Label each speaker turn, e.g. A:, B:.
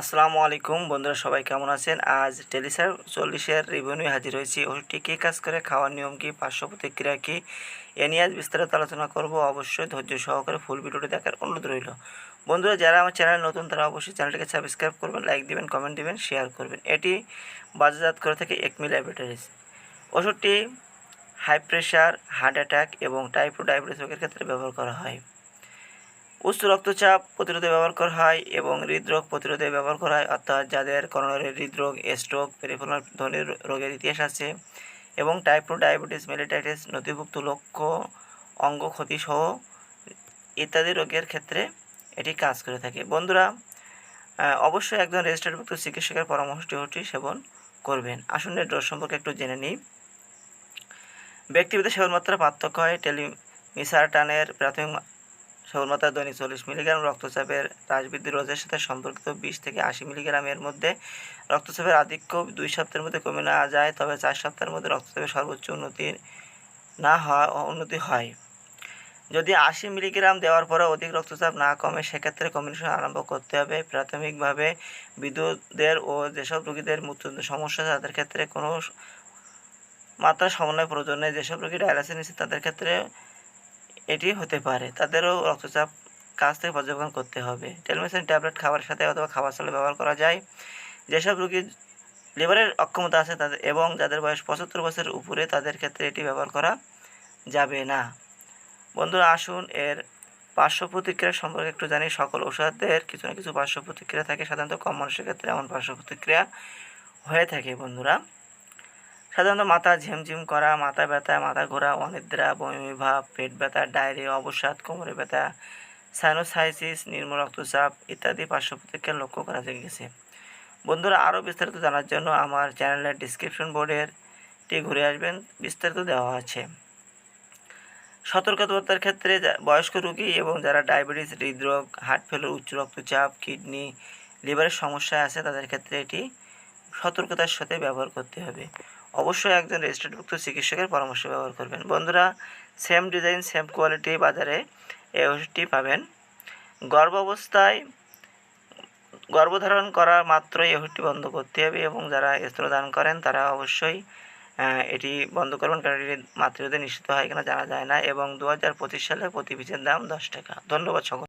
A: আসসালামু আলাইকুম। বন্ধুরা সবাই কেমন আছেন? আজ টেলিসার চল্লিশের রিভিউ নিয়ে হাজির হয়েছি। ওষুধটি কী কাজ করে, খাওয়ার নিয়ম কী, পার্শ্ব প্রতিক্রিয়া কী, এ নিয়ে আজ বিস্তারিত আলোচনা করব। অবশ্যই ধৈর্য সহকারে ফুল ভিডিওটি দেখার অনুরোধ রইল। বন্ধুরা, যারা আমার চ্যানেল নতুন, তারা অবশ্যই চ্যানেলটিকে সাবস্ক্রাইব করবেন লাইক দিবেন কমেন্ট দিবেন শেয়ার করবেন। এটি বাজারজাত করে থেকে একমি ল্যাবরেটরিজ ওষুধটি হাই প্রেশার হার্ট অ্যাটাক এবং টাইপ টু ডায়াবেটিস রোগের ক্ষেত্রে ব্যবহার করা হয়। উচ্চ রক্তচাপ প্রতিরোধে ব্যবহার করা হয় এবং হৃদরোগ প্রতিরোধে ব্যবহার করা হয়, অর্থাৎ যাদের করোনারি হৃদরোগ, স্ট্রোক পেরিফেরাল ধরনের রোগের ইতিহাস আছে এবং টাইপ টু ডায়াবেটিস মেলিটাইটিস নথিভুক্ত লক্ষ্য, অঙ্গ ক্ষতি সহ ইত্যাদি রোগের ক্ষেত্রে এটি কাজ করে থাকে। বন্ধুরা অবশ্যই একজন রেজিস্টার্ডভুক্ত চিকিৎসকের পরামর্শটি সেবন করবেন। আসুন ডোজ সম্পর্কে একটু জেনে নিই। ব্যক্তিভেদে সেবন মাত্রা পার্থক্য হয় টেলিমিসারটানের প্রাথমিক সবলমাত্রা দৈনিক চল্লিশ মিলিগ্রাম রক্তচাপের হ্রাসবৃদ্ধি রোধের সাথে সম্পর্কিত বিশ থেকে আশি মিলিগ্রামের মধ্যে রক্তচাপের আধিক্য দুই সপ্তাহের মধ্যে কমে না যায়, তবে চার সপ্তাহের মধ্যে রক্তচাপের সর্বোচ্চ উন্নতি না হয় উন্নতি হয়। যদি আশি মিলিগ্রাম দেওয়ার পরে অধিক রক্তচাপ না কমে, সেক্ষেত্রে কম্বিনেশন আরম্ভ করতে হবে। প্রাথমিকভাবে বিদ্যুৎদের ও যেসব রোগীদের মৃত্যু সমস্যা, তাদের ক্ষেত্রে কোনো মাত্রা সমন্বয় প্রয়োজন নেই। যেসব রোগী ডায়ালাসিস নিচ্ছে, তাদের ক্ষেত্রে এটি হতে পারে। তাদেরও রক্তচাপ কাছ থেকে পর্যবেক্ষণ করতে হবে। টেলমেসিন ট্যাবলেট খাবারের সাথে অথবা খাবার সালে ব্যবহার করা যায়। যেসব রোগীর লিভারের অক্ষমতা আছে তাদের এবং যাদের বয়স পঁচাত্তর বছরের উপরে তাদের ক্ষেত্রে এটি ব্যবহার করা যাবে না। বন্ধুরা, আসুন এর পার্শ্ব প্রতিক্রিয়া সম্পর্কে একটু জানি। সকল ওষুধের কিছু না কিছু পার্শ্ব প্রতিক্রিয়া থাকে। সাধারণত কম মানুষের ক্ষেত্রে এমন পার্শ্ব প্রতিক্রিয়া হয়ে থাকে বন্ধুরা। সাধারণত মাথা ঝিমঝিম করা, মাথা ব্যথা, মাথা ঘোরা, অনিদ্রা, বমি, ভাব, পেট ব্যথা, ডায়রিয়া, অবসাদ, কোমরে ব্যথা সাইনোসাইসিস নিম্ন রক্তচাপ ইত্যাদি পার্শ্ব প্রতিক্রিয়া লক্ষ্য করা গেছে। বন্ধুরা, আরও বিস্তারিত জানার জন্য আমার চ্যানেলের ডিসক্রিপশন বোর্ডের টি ঘুরে আসবেন, বিস্তারিত দেওয়া আছে। সতর্কতার ক্ষেত্রে বয়স্ক রোগী এবং যারা ডায়াবেটিস হৃদরোগ হার্ট ফেলের উচ্চ রক্তচাপ কিডনি লিভারের সমস্যা আছে, তাদের ক্ষেত্রে এটি সতর্কতার সাথে ব্যবহার করতে হবে। অবশ্যই একজন রেজিস্টার্ডভুক্ত চিকিৎসকের পরামর্শ ব্যবহার করবেন। বন্ধুরা সেম ডিজাইন সেম কোয়ালিটি বাজারে এই ওষুধটি পাবেন। গর্ভাবস্থায় গর্ভধারণ করা মাত্রই এই ওষুধটি বন্ধ করতে হবে এবং যারা স্তরদান করেন, তারা অবশ্যই এটি বন্ধ করবেন কারণ এটি মাতৃরোধে নিষিদ্ধ হয় কিনা জানা যায় না এবং দু হাজার পঁচিশ সালে প্রতি পিসের দাম দশ টাকা। ধন্যবাদ সকল